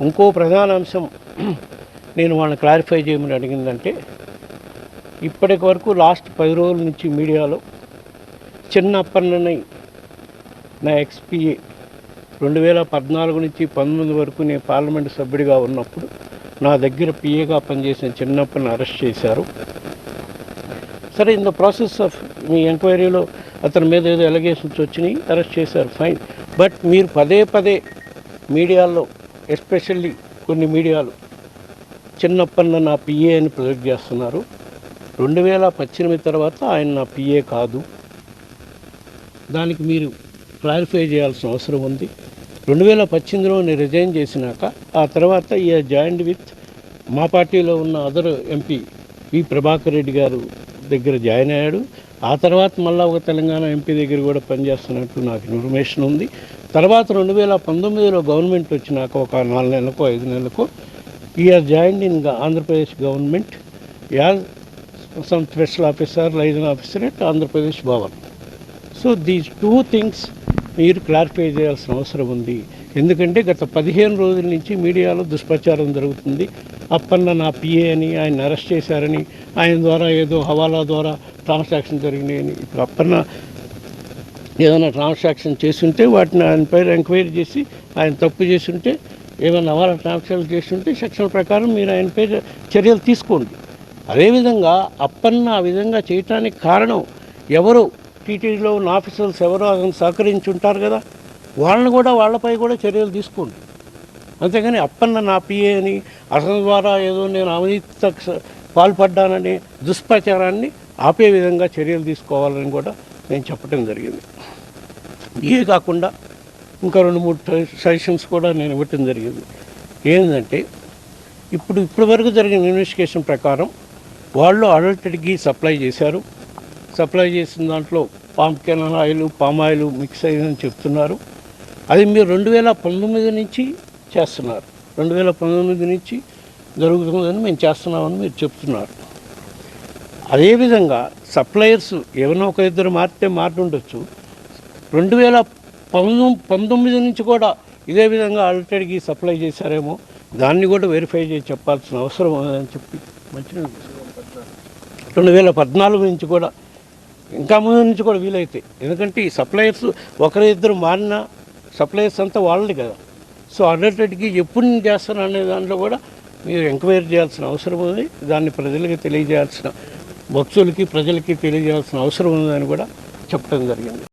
ఇంకో ప్రధాన అంశం నేను వాళ్ళని క్లారిఫై చేయమని అడిగిందంటే ఇప్పటి వరకు లాస్ట్ పది రోజుల నుంచి మీడియాలో చిన్న అప్పన్ననై నా ఎక్స్పీఏ రెండు వేల పద్నాలుగు నుంచి పంతొమ్మిది వరకు నేను పార్లమెంట్ సభ్యుడిగా ఉన్నప్పుడు నా దగ్గర పిఏగా పనిచేసిన చిన్నప్పని అరెస్ట్ చేశారు. సరే ఇన్ ద ప్రాసెస్ ఆఫ్ మీ ఎంక్వైరీలో అతని మీద ఏదో ఎలిగేషన్స్ వచ్చినాయి అరెస్ట్ చేశారు ఫైన్ బట్ మీరు పదే పదే మీడియాలో ఎస్పెషల్లీ కొన్ని మీడియాలు చిన్నప్పన్న నా పిఏ అని ప్రొజెక్ట్ చేస్తున్నారు. రెండు వేల పద్దెనిమిది తర్వాత ఆయన నా పిఏ కాదు. దానికి మీరు క్లారిఫై చేయాల్సిన అవసరం ఉంది. రెండు వేల పద్దెనిమిదిలో నేను రిజైన్ చేసినాక ఆ తర్వాత ఈ జాయింట్ విత్ మా పార్టీలో ఉన్న other MP V Prabhakar Reddy గారు దగ్గర జాయిన్ అయ్యాడు. ఆ తర్వాత మళ్ళీ ఒక తెలంగాణ ఎంపీ దగ్గర కూడా పనిచేస్తున్నట్టు నాకు ఇన్ఫర్మేషన్ ఉంది. తర్వాత రెండు వేల పంతొమ్మిదిలో గవర్నమెంట్ వచ్చినాక ఒక నాలుగు నెలలకు ఐదు నెలలకు ER join in Andhra Pradesh government as some special officer liaison officer at Andhra Pradesh Bhavan. So these two things మీరు క్లారిఫై చేయాల్సిన అవసరం ఉంది. ఎందుకంటే గత పదిహేను రోజుల నుంచి మీడియాలో దుష్ప్రచారం జరుగుతుంది. అప్పన్న నా పిఏ అని ఆయన అరెస్ట్ చేశారని ఆయన ద్వారా ఏదో హవాలా ద్వారా ట్రాన్సాక్షన్ జరిగినాయని. ఇప్పుడు అప్పన్న ఏదైనా ట్రాన్సాక్షన్ చేస్తుంటే వాటిని ఆయన పేరు ఎంక్వైరీ చేసి ఆయన తప్పు చేస్తుంటే ఏమైనా హవాలా ట్రాన్సాక్షన్ చేస్తుంటే సెక్షన్ ప్రకారం మీరు ఆయన పేరు చర్యలు తీసుకోండి. అదేవిధంగా అప్పన్న ఆ విధంగా చేయటానికి కారణం ఎవరు? టీటీడీలో ఉన్న ఆఫీసర్స్ ఎవరో? అతను సహకరించి ఉంటారు కదా. వాళ్ళని కూడా వాళ్ళపై కూడా చర్యలు తీసుకోండి. అంతేగాని అప్పన్న నా పిఏ అని అసలు ద్వారా ఏదో నేను అవినీతి పాల్పడ్డానని దుష్ప్రచారాన్ని ఆపే విధంగా చర్యలు తీసుకోవాలని కూడా నేను చెప్పడం జరిగింది. ఇవే కాకుండా ఇంకా రెండు మూడు సజెషన్స్ కూడా నేను ఇవ్వటం జరిగింది. ఏంటంటే ఇప్పుడు ఇప్పటి వరకు జరిగిన ఇన్వెస్టిగేషన్ ప్రకారం వాళ్ళు అడల్టెడ్కి సప్లై చేశారు. సప్లై చేసిన దాంట్లో palm kernel oil palm oil mix అయిందని చెప్తున్నారు. అది మీరు రెండు వేల పంతొమ్మిది నుంచి చేస్తున్నారు. రెండు వేల పంతొమ్మిది నుంచి జరుగుతుందని మేము చేస్తున్నామని మీరు చెప్తున్నారు. అదేవిధంగా సప్లయర్స్ ఏమైనా ఒక ఇద్దరు మారితే మారుతుండొచ్చు. రెండు వేల పంతొమ్మిది పంతొమ్మిది నుంచి కూడా ఇదే విధంగా ఆల్రెడీకి సప్లై చేశారేమో దాన్ని కూడా వెరిఫై చేసి చెప్పాల్సిన అవసరం ఉందని చెప్పి మంచి రెండు వేల పద్నాలుగు నుంచి కూడా ఇంకా ముందు నుంచి కూడా వీలైతే. ఎందుకంటే ఈ సప్లయర్స్ ఒకరి ఇద్దరు మారిన సప్లయర్స్ అంతా వాళ్ళది కదా. సో అడల్టెడ్కి ఎప్పుడు నేను చేస్తాను అనే దాంట్లో కూడా మీరు ఎంక్వైరీ చేయాల్సిన అవసరం ఉంది. దాన్ని ప్రజలకి తెలియజేయాల్సిన భక్తులకి ప్రజలకి తెలియజేయాల్సిన అవసరం ఉందని కూడా చెప్పడం జరిగింది.